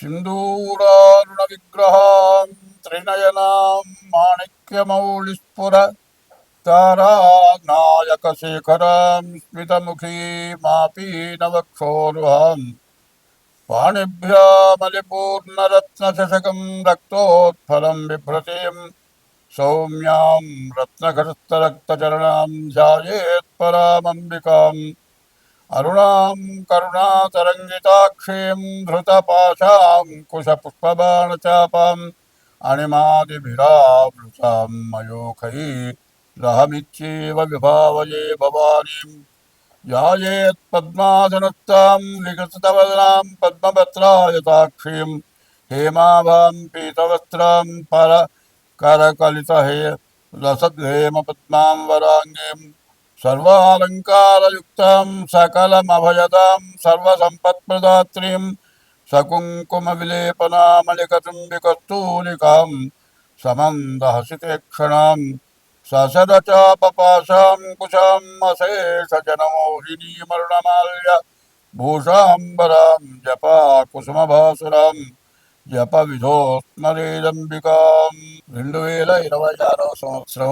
सिन्दूरारुणविग्रहाम् त्रिनयनाम् माणिक्यमौलिस्फुर तारानायकशेखराम् स्मितमुखीमापीनवक्षोरुहाम् पाणिभ्यामलिपूर्णरत्नशशकम् रक्तोत्फलम् बिभ्रतीम् सौम्याम् रत्नघटस्थरक्तचरणाम् ध्यायेत्परामम्बिकाम् अरुणां करुणातरङ्गिताक्षीं धृतपाशाङ्कुशपुष्पबाणचापाम् अणिमादिभिरावृतां मयोखैरहमित्येव विभावये भवानीं। यायेत्पद्मासनुक्तां विकृतवदनां पद्मपत्रायताक्षीं हेमाभां पीतवस्त्रां, पर करकलितहे रसद्हेमपद्मां वराङ्गीम्। सर्वालङ्कारयुक्तां सकलमभयदां सर्वसम्पत्प्रदात्रीं सकुङ्कुमविलेपनामलिकचुम्बिकस्तूलिकां समन्दहसितेक्षणां ससदचापपाशां कुशाम् अशेषजनमोहिनीमरुणमाल्य भूषाम्बरां जपा कुसुमभासुराम् జప విధోస్మరేదంబికాం రెండు వేల ఇరవై ఆరవ సంవత్సరం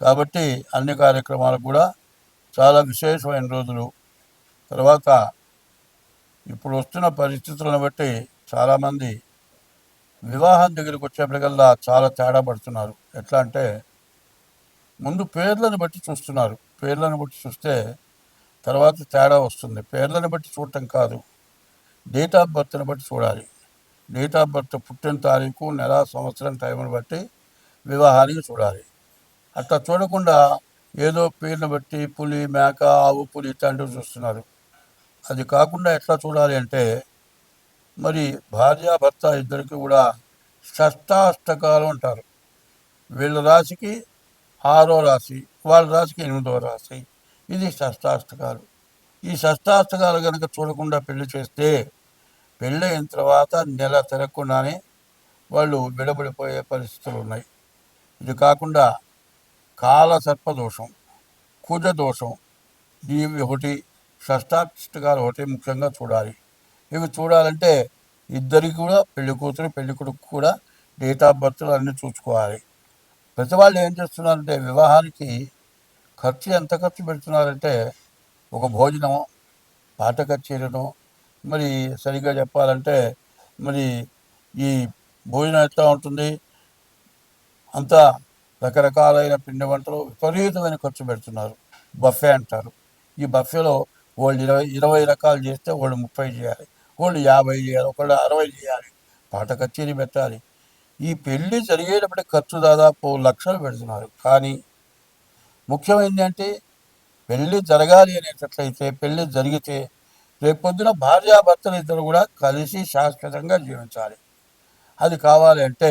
కాబట్టి అన్ని కార్యక్రమాలకు కూడా చాలా విశేషమైన రోజులు. తర్వాత ఇప్పుడు వస్తున్న పరిస్థితులను బట్టి చాలామంది వివాహం దగ్గరికి వచ్చేప్పటికల్లా చాలా తేడా పడుతున్నారు. ఎట్లా అంటే ముందు పేర్లను బట్టి చూస్తున్నారు. పేర్లను బట్టి చూస్తే తర్వాత తేడా వస్తుంది. పేర్లను బట్టి చూడటం కాదు. డేట్ ఆఫ్ బర్త్ని బట్టి చూడాలి. డేట్ ఆఫ్ బర్త్ పుట్టిన తారీఖు నెల సంవత్సరం టైంని బట్టి వివాహానికి చూడాలి. అట్లా చూడకుండా ఏదో పేరును బట్టి పులి మేక ఆవు పులి ఇట్లాంటివి చూస్తున్నారు. అది కాకుండా ఎట్లా చూడాలి అంటే మరి భార్య భర్త ఇద్దరికి కూడా షష్టాష్టకాలు అంటారు. వీళ్ళ రాశికి ఆరో రాశి వాళ్ళ రాశికి ఎనిమిదో రాశి. ఇది షష్టాష్టకాలు. ఈ షష్టాష్టకాలు కనుక చూడకుండా పెళ్ళి చేస్తే పెళ్ళైన తర్వాత నెల తిరగకుండానే వాళ్ళు విడబడిపోయే పరిస్థితులు ఉన్నాయి. ఇది కాకుండా కాల సర్పదోషం కుజ దోషం ఇవి ఒకటి షష్టాష్టకాలు ఒకటి ముఖ్యంగా చూడాలి. ఇవి చూడాలంటే ఇద్దరికి కూడా పెళ్ళి కూతురు పెళ్ళి కొడుకు కూడా డేట్ ఆఫ్ బర్త్లు అన్నీ చూసుకోవాలి. ప్రతి వాళ్ళు ఏం చేస్తున్నారంటే వివాహానికి ఖర్చు ఎంత ఖర్చు పెడుతున్నారంటే ఒక భోజనం పాట కచేరీను మరి సరిగ్గా చెప్పాలంటే మరి ఈ భోజనం ఎట్లా ఉంటుంది? అంతా రకరకాలైన పిండి వంటలు విపరీతమైన ఖర్చు పెడుతున్నారు. బఫే అంటారు. ఈ బఫేలో వాళ్ళు ఇరవై ఇరవై రకాలు చేస్తే వాళ్ళు ముప్పై చేయాలి. వాళ్ళు యాభై చేయాలి ఒకళ్ళు అరవై చేయాలి. పాట కచేరీ పెట్టాలి. ఈ పెళ్ళి జరిగేటప్పటికి ఖర్చు దాదాపు లక్షలు పెడుతున్నారు. కానీ ముఖ్యమైనది అంటే పెళ్ళి జరగాలి అనేటట్లయితే పెళ్ళి జరిగితే రేపొద్దున భార్యాభర్తలు ఇద్దరు కూడా కలిసి శాశ్వతంగా జీవించాలి. అది కావాలి అంటే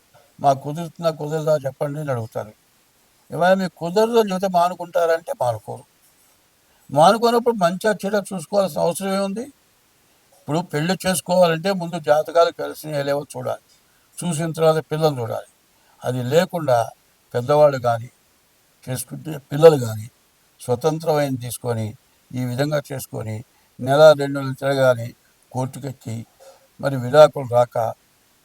మాకు కుదురుతుందా కుదరదా చెప్పండి అని అడుగుతారు. ఇవాళ మీకు కుదరదు అని చెబితే మానుకుంటారంటే మానుకోరు. మానుకోనప్పుడు మంచిగా చెడ చూసుకోవాల్సిన అవసరం ఏముంది? ఇప్పుడు పెళ్ళి చేసుకోవాలంటే ముందు జాతకాలు కలిసి లేవో చూడాలి. చూసిన తర్వాత పిల్లలు చూడాలి. అది లేకుండా పెద్దవాళ్ళు కానీ చేసుకుంటే పిల్లలు కానీ స్వతంత్రమైన తీసుకొని ఈ విధంగా చేసుకొని నెల రెండు నెలలు తిరగాలి కోర్టుకెక్కి మరి విడాకులు రాక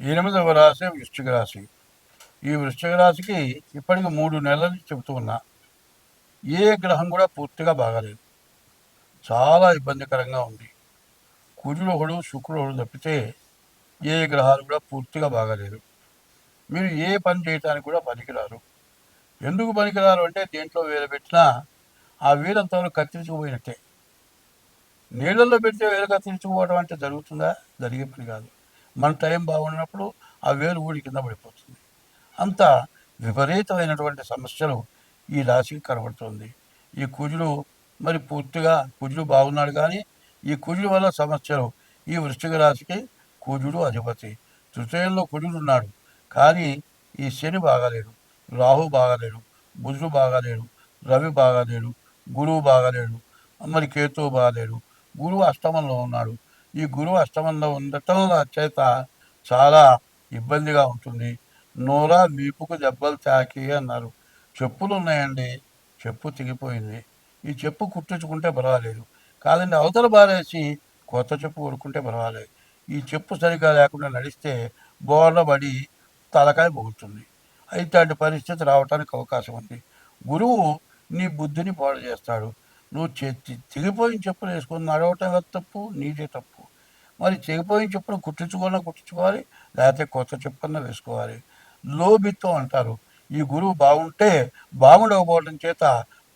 ఎనిమిదవ రాశి వృశ్చిక రాశి. ఈ వృశ్చిక రాశికి ఇప్పటికి మూడు నెలలు చెబుతూ ఉన్నా ఏ గ్రహం కూడా పూర్తిగా బాగాలేదు. చాలా ఇబ్బందికరంగా ఉంది. కుజుడు శుక్రుడు ఒకడు తప్పితే ఏ గ్రహాలు కూడా పూర్తిగా బాగాలేదు. మీరు ఏ పని చేయటానికి కూడా పనికిరారు. ఎందుకు పనికిరారు అంటే దేంట్లో వేలు పెట్టినా ఆ వేలంతవరకు కత్తిరించుకుపోయినట్టే. నీళ్ళల్లో పెడితే వేలు కత్తిరించుకోవడం అంటే జరుగుతుందా? జరిగే పని కాదు. మన టైం బాగున్నప్పుడు ఆ వేలు ఊడి కింద పడిపోతుంది. అంత విపరీతమైనటువంటి సమస్యలు ఈ రాశికి కనబడుతుంది. ఈ కుజుడు మరి పూర్తిగా కుజుడు బాగున్నాడు కానీ ఈ కుజుడు వల్ల సమస్యలు ఈ వృశ్చిక రాశికి కుజుడు అధిపతి. తృతీయంలో కుజుడు ఉన్నాడు కానీ ఈ శని బాగాలేడు. రాహు బాగాలేడు. బుధుడు బాగాలేడు. రవి బాగాలేడు. గురువు బాగాలేడు. మరి కేతువు బాగాలేడు. గురువు అష్టమంలో ఉన్నాడు. ఈ గురువు అష్టమంలో ఉండటం చేత చాలా ఇబ్బందిగా ఉంటుంది. నోరా మీపుకు దెబ్బలు తాకి అన్నారు. చెప్పులు ఉన్నాయండి చెప్పు తెగిపోయింది. ఈ చెప్పు కుట్టించుకుంటే పర్వాలేదు. కాదండి అవతల బారేసి కొత్త చెప్పు కొనుక్కుంటే పర్వాలేదు. ఈ చెప్పు సరిగా లేకుండా నడిస్తే బోర్ల పడి తలకాయ పోగుతుంది ఇట్లాంటి పరిస్థితి రావడానికి అవకాశం ఉంది. గురువు నీ బుద్ధిని పాడు చేస్తాడు. నువ్వు చె- తెగిపోయిన చెప్పులు వేసుకుని నడవటం తప్పు? నీదే తప్పు. మరి తెగిపోయిన చెప్పులు కుట్టించుకోవాలన్నా కుట్టించుకోవాలి లేకపోతే కొత్త చెప్పున్నా వేసుకోవాలి. లోబిత్వం అంటారు. ఈ గురువు బాగుంటే బాగుండకపోవడం చేత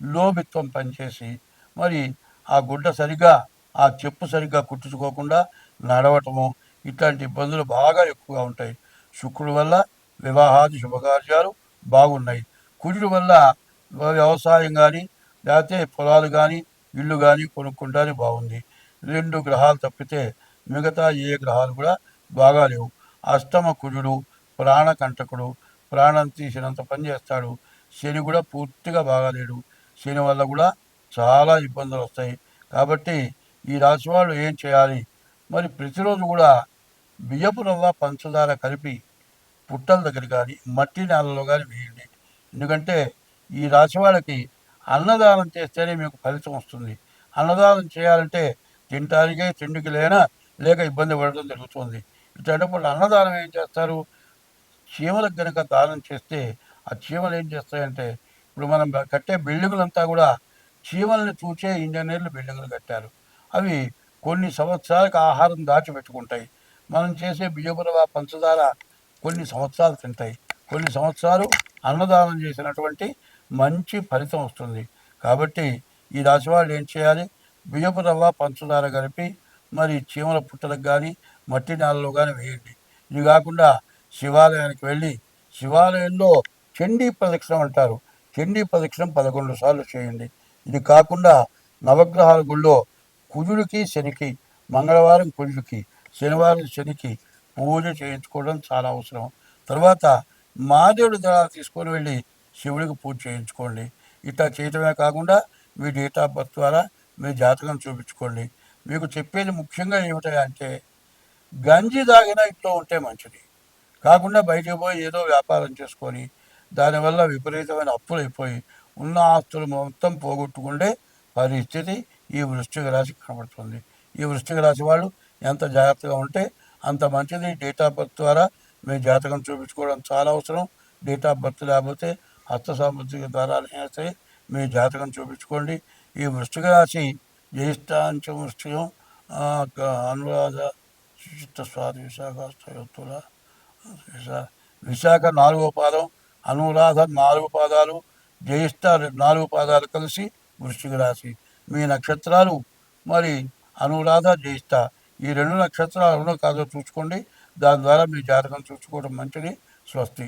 లోబిత్వం పనిచేసి మరి ఆ గుడ్డ సరిగా ఆ చెప్పు సరిగ్గా కుట్టించుకోకుండా నడవటము ఇట్లాంటి ఇబ్బందులు బాగా ఎక్కువగా ఉంటాయి. శుక్రుడు వల్ల వివాహాది శుభకార్యాలు బాగున్నాయి. కుజుడు వల్ల వ్యవసాయం కానీ లేకపోతే పొలాలు కానీ ఇల్లు కానీ కొనుక్కుంటానే బాగుంది. రెండు గ్రహాలు తప్పితే మిగతా ఏ గ్రహాలు కూడా బాగాలేవు అష్టమ కుజుడు ప్రాణకంటకుడు ప్రాణం తీసినంత పని చేస్తాడు. శని కూడా పూర్తిగా బాగాలేడు శని వల్ల కూడా చాలా ఇబ్బందులు వస్తాయి. కాబట్టి ఈ రాశి వాళ్ళు ఏం చేయాలి? మరి ప్రతిరోజు కూడా బియ్యపు రవ్వ పంచదార కలిపి పుట్టల దగ్గర కానీ మట్టి నేలలో కానీ వేయండి. ఎందుకంటే ఈ రాశి వాళ్ళకి అన్నదానం చేస్తేనే మీకు ఫలితం వస్తుంది. అన్నదానం చేయాలంటే తినటానికే తిండికి లేనా లేక ఇబ్బంది పడడం జరుగుతుంది. ఇట్లాంటప్పుడు అన్నదానం ఏం చేస్తారు? చీమలకు కనుక దానం చేస్తే ఆ చీమలు ఏం చేస్తాయంటే ఇప్పుడు మనం కట్టే బిల్డింగులంతా కూడా చీమల్ని చూచే ఇంజనీర్లు బిల్డింగులు కట్టారు. అవి కొన్ని సంవత్సరాలకు ఆహారం దాచిపెట్టుకుంటాయి. మనం చేసే బియ్యపురవ పంచదార కొన్ని సంవత్సరాలు తింటాయి. కొన్ని సంవత్సరాలు అన్నదానం చేసినటువంటి మంచి ఫలితం వస్తుంది. కాబట్టి ఈ రాశి వాళ్ళు ఏం చేయాలి? బియ్యపు రవ్వ పంచదార కలిపి మరి చీమల పుట్టలకు కానీ మట్టి నేలలో కానీ వేయండి. ఇది కాకుండా శివాలయానికి వెళ్ళి శివాలయంలో చండీ ప్రదక్షిణం అంటారు. చండీ ప్రదక్షిణం పదకొండు సార్లు చేయండి. ఇది కాకుండా నవగ్రహాల గుళ్ళో కుజుడికి శనికి మంగళవారం కుజుడికి శనివారం శనికి పూజ చేయించుకోవడం చాలా అవసరం. తర్వాత మాదేవుడి దళాలు తీసుకొని వెళ్ళి శివుడికి పూజ చేయించుకోండి. ఇట్లా చేయటమే కాకుండా మీ డేట్ ఆఫ్ బర్త్ ద్వారా మీ జాతకం చూపించుకోండి. మీకు చెప్పేది ముఖ్యంగా ఏమిటంటే గంజి దాగినా ఇంట్లో ఉంటే మంచిది. కాకుండా బయటకు పోయి ఏదో వ్యాపారం చేసుకొని దానివల్ల విపరీతమైన అప్పులు అయిపోయి ఉన్న ఆస్తులు మొత్తం పోగొట్టుకుండే పరిస్థితి ఈ వృశ్చిక రాశి కనబడుతుంది. ఈ వృశ్చిక రాశి వాళ్ళు ఎంత జాగ్రత్తగా ఉంటే అంత మంచిది. డేట్ ఆఫ్ బర్త్ ద్వారా మీ జాతకం చూపించుకోవడం చాలా అవసరం. డేట్ ఆఫ్ బర్త్ లేకపోతే హస్త సాముద్రిక ద్వారా మీ జాతకం చూపించుకోండి. ఈ వృశ్చిక రాశి జ్యేష్ఠాంచ అనురాధ సుచిత్త స్వాతి విశాఖ స్థయోత్తుల విశాఖ నాలుగో పాదం అనురాధ నాలుగు పాదాలు జ్యేష్ఠ నాలుగు పాదాలు కలిసి వృశ్చిక రాశి మీ నక్షత్రాలు మరి అనురాధ జ్యేష్ఠ ఈ రెండు నక్షత్రాలు కాదో చూసుకోండి దాని ద్వారా మీ జాతకం చూసుకోవడం మంచిది స్వస్తి